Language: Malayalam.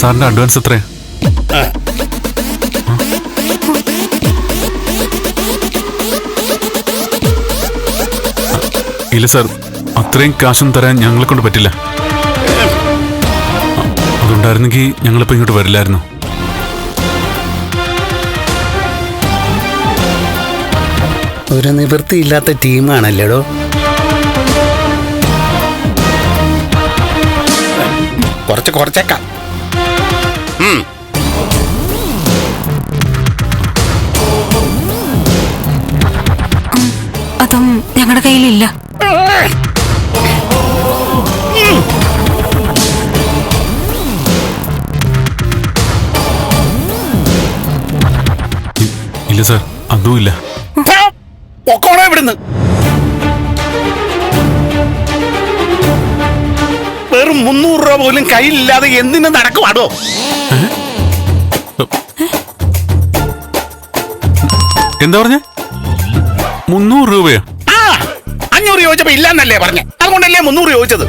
സാറിന്റെ അഡ്വാൻസ് എത്രയാ? ഇല്ല സാർ അത്രയും കാശും തരാൻ ഞങ്ങളെ കൊണ്ട് പറ്റില്ല. അതുണ്ടായിരുന്നെങ്കിൽ ഞങ്ങളിപ്പോ ഇങ്ങോട്ട് വരില്ലായിരുന്നു. ഒരു നിവൃത്തിയില്ലാത്ത ടീമാണല്ലേടോ? കുറച്ച് കുറച്ചേക്കാം. അതും ഞങ്ങളുടെ കയ്യിലില്ല ഇല്ല സാർ അതും ഇല്ല ഇവിടുന്ന് വെറും മുന്നൂറ് രൂപ പോലും കയ്യിലില്ലാതെ എന്തിനു നടക്കുവാടോ എന്താ പറഞ്ഞ? മുന്നൂറ് രൂപയോ? ആ അഞ്ഞൂറ് ചോദിച്ചപ്പോ ഇല്ലാന്നല്ലേ പറഞ്ഞേ. അതുകൊണ്ടല്ലേ മുന്നൂറ് ചോദിച്ചത്?